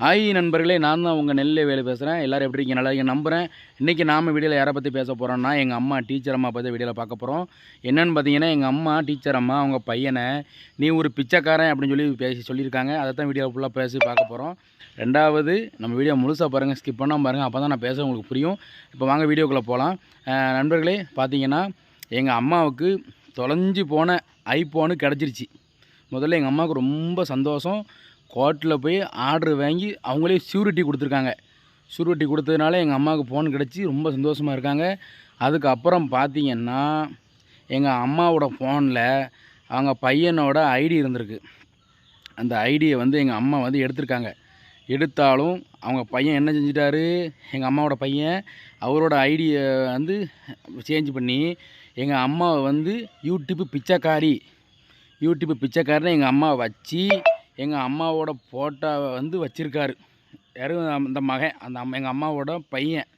Hi நண்பர்களே நான் தான் உங்கள் நெல்லை வேலை பேசுகிறேன் எல்லோரும் எப்படி இருக்கீங்க? நல்லா இருக்கீங்க. நம்புகிறேன் இன்றைக்கி நாம் வீடியோவில் யாரை பற்றி பேச போகிறோன்னா எங்கள் அம்மா டீச்சர் அம்மா பற்றி வீடியோவில் பார்க்க போகிறோம் என்னென்னு பார்த்தீங்கன்னா எங்கள் அம்மா டீச்சர் அம்மா அவங்க பையனை நீ ஒரு பிச்சைக்காரன் அப்படின்னு சொல்லி பேசி சொல்லியிருக்காங்க. அதை தான் வீடியோ ஃபுல்லாக பேசி பார்க்க போகிறோம் ரெண்டாவது நம்ம வீடியோ முழுசாக பாருங்கள் ஸ்கிப் பண்ணாமல் பாருங்கள் அப்போ தான் நான் பேச உங்களுக்கு புரியும். இப்போ வாங்க வீடியோக்குள்ளே போகலாம் நண்பர்களே பார்த்தீங்கன்னா எங்கள் அம்மாவுக்கு தொலைஞ்சு போன ஐஃபோனு கிடச்சிருச்சு. முதல்ல எங்கள் அம்மாவுக்கு ரொம்ப சந்தோஷம். கோர்ட்டில் போய் ஆர்டர் வாங்கி அவங்களே ஷூரிட்டி கொடுத்துருக்காங்க. ஷூரிட்டி கொடுத்ததுனால எங்கள் அம்மாவுக்கு ஃபோன் கிடச்சி ரொம்ப சந்தோஷமாக இருக்காங்க. அதுக்கப்புறம் பார்த்தீங்கன்னா எங்கள் அம்மாவோட ஃபோனில் அவங்க பையனோட ஐடி இருந்திருக்கு. அந்த ஐடியை வந்து எங்கள் அம்மா வந்து எடுத்திருக்காங்க. எடுத்தாலும் அவங்க பையன் என்ன செஞ்சிட்டாரு? எங்கள் அம்மாவோட பையன் அவரோட ஐடியை வந்து சேஞ்ச் பண்ணி எங்கள் அம்மாவை வந்து யூடியூப் பிச்சைக்காரி. யூடியூப் பிச்சைக்காரனை எங்கள் அம்மா வச்சு எங்கள் அம்மாவோட ஃபோட்டோவை வந்து வச்சுருக்காரு. யாரும் அந்த மகன் அந்த அம்மா எங்கள் அம்மாவோட பையன்.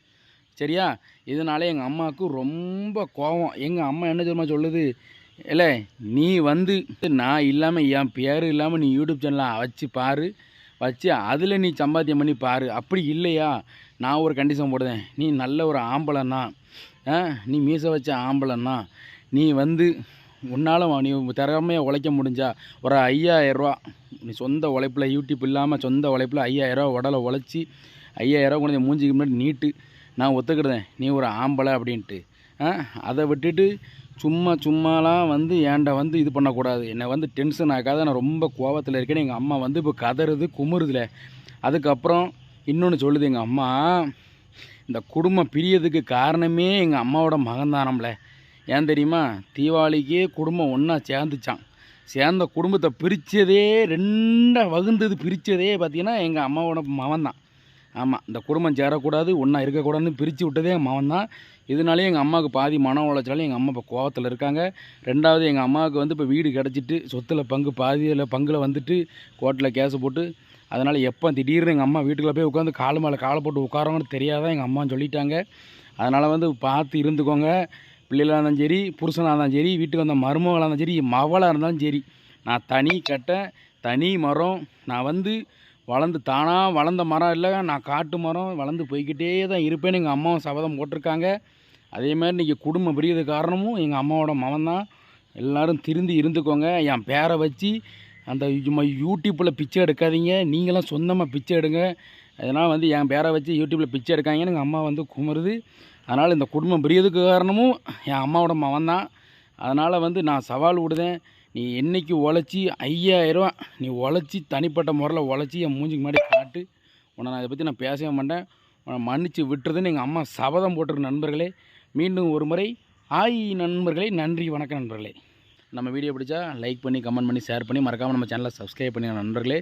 சரியா? இதனால எங்கள் அம்மாவுக்கு ரொம்ப கோவம். எங்கள் அம்மா என்ன தெரியுமா சொல்லுது? இல்லை நீ வந்து நான் இல்லாமல் என் பேர் இல்லாமல் நீ யூடியூப் சேனலை வச்சு பாரு. வச்சு அதில் நீ சம்பாத்தியம் பண்ணி பாரு. அப்படி இல்லையா? நான் ஒரு கண்டிஷன் போடுதேன் நீ நல்ல ஒரு ஆம்பளைன்னா ஆ, நீ மீசை வச்ச ஆம்பளைன்னா நீ வந்து உன்னால் நீ திறமையாக உழைக்க முடிஞ்சா ஒரு ஐயாயிரரூவா நீ சொந்த உழைப்பில் யூடியூப் இல்லாமல் சொந்த உழைப்பில் ஐயாயிரரூவா உடலை உழைச்சி ஐயாயிரரூவா கொஞ்சம் மூஞ்சிக்கு முன்னாடி நீட்டு. நான் ஒத்துக்கிடுதேன் நீ ஒரு ஆம்பளை அப்படின்ட்டு. ஆ அதை விட்டுட்டு சும்மா சும்மாலாம் வந்து ஏன்டா வந்து இது பண்ணக்கூடாது. என்னை வந்து டென்ஷன் ஆக்காத நான் ரொம்ப கோவத்தில் இருக்கேன்னு எங்கள் அம்மா வந்து இப்போ கதறுது குமுறுதுல. அதுக்கப்புறம் இன்னொன்று சொல்லுது எங்கள் அம்மா. இந்த குடும்பம் பிரியதுக்கு காரணமே எங்கள் அம்மாவோட மகன்தானம்ல. ஏன் தெரியுமா? தீபாவளிக்கே குடும்பம் ஒன்றா சேர்ந்துச்சான் சேர்ந்த குடும்பத்தை பிரித்ததே ரெண்டாக வகுந்தது பிரித்ததே பார்த்தீங்கன்னா எங்கள் அம்மாவோட மவன் தான் ஆமாம் இந்த குடும்பம் சேரக்கூடாது ஒன்றா இருக்கக்கூடாதுன்னு பிரித்து விட்டதே எங்கள் மவன் தான் இதனாலே எங்கள் அம்மாவுக்கு பாதி மன உழைச்சாலும் எங்கள் அம்மா இப்போ கோவத்தில் இருக்காங்க. ரெண்டாவது எங்கள் அம்மாவுக்கு வந்து இப்போ வீடு கிடச்சிட்டு சொத்தில் பங்கு பாதியில் பங்கில் வந்துட்டு கோர்ட்டில் கேஸு போட்டு அதனால் எப்போ திடீர்னு எங்கள் அம்மா வீட்டுக்குள்ளே போய் உட்காந்து கால் மேலே காலை போட்டு உட்காரவங்கன்னு தெரியாதான் எங்கள் அம்மா சொல்லிட்டாங்க. அதனால் வந்து பார்த்து இருந்துக்கோங்க. பிள்ளைகளாக இருந்தாலும் சரி புருஷனாக இருந்தாலும் சரி வீட்டுக்கு வந்த மருமகளாக இருந்தாலும் சரி மவளாக இருந்தாலும் சரி நான் தனி கட்டை தனி மரம் நான் வந்து வளர்ந்து தானாக வளர்ந்த மரம் இல்லை நான் காட்டு மரம் வளர்ந்து போய்கிட்டே தான் இருப்பேன்னு எங்கள் அம்மாவும் சபதம் போட்டிருக்காங்க அதே மாதிரி இன்றைக்கி குடும்பம் பிரியது காரணமும் எங்கள் அம்மாவோட மகன் தான் எல்லோரும் திருந்தி இருந்துக்கோங்க என் பேரை வச்சு அந்த சும்மா யூடியூப்பில் பிச்சை எடுக்காதீங்க நீங்களாம் சொந்தமாக பிச்சை எடுங்க அதனால் வந்து என் பேரை வச்சு யூடியூப்பில் பிச்சை எடுக்காங்கன்னு எங்கள் அம்மா வந்து குமருது அதனால் இந்த குடும்பம் பிரியதுக்கு காரணமும் என் அம்மாவோட மவன் தான் அதனால் வந்து நான் சவால் விடுதேன். நீ என்றைக்கு உழைச்சி ஐயாயிரம் நீ உழைச்சி தனிப்பட்ட முறையில் உழைச்சி என் மூஞ்சிக்கு முன்னாடி காட்டு. உன்னை நான் இதை பற்றி நான் பேசவே மாட்டேன். உன்னை மன்னித்து விட்டுறதுன்னு எங்கள் அம்மா சபதம் போட்டிருக்க நண்பர்களே. மீண்டும் ஒரு முறை ஆய் நண்பர்களே நன்றி வணக்கம் நண்பர்களே. நம்ம வீடியோ பிடிச்சா லைக் பண்ணி கமெண்ட் பண்ணி ஷேர் பண்ணி மறக்காமல் நம்ம சேனலை சப்ஸ்கிரைப் பண்ணி நண்பர்களே.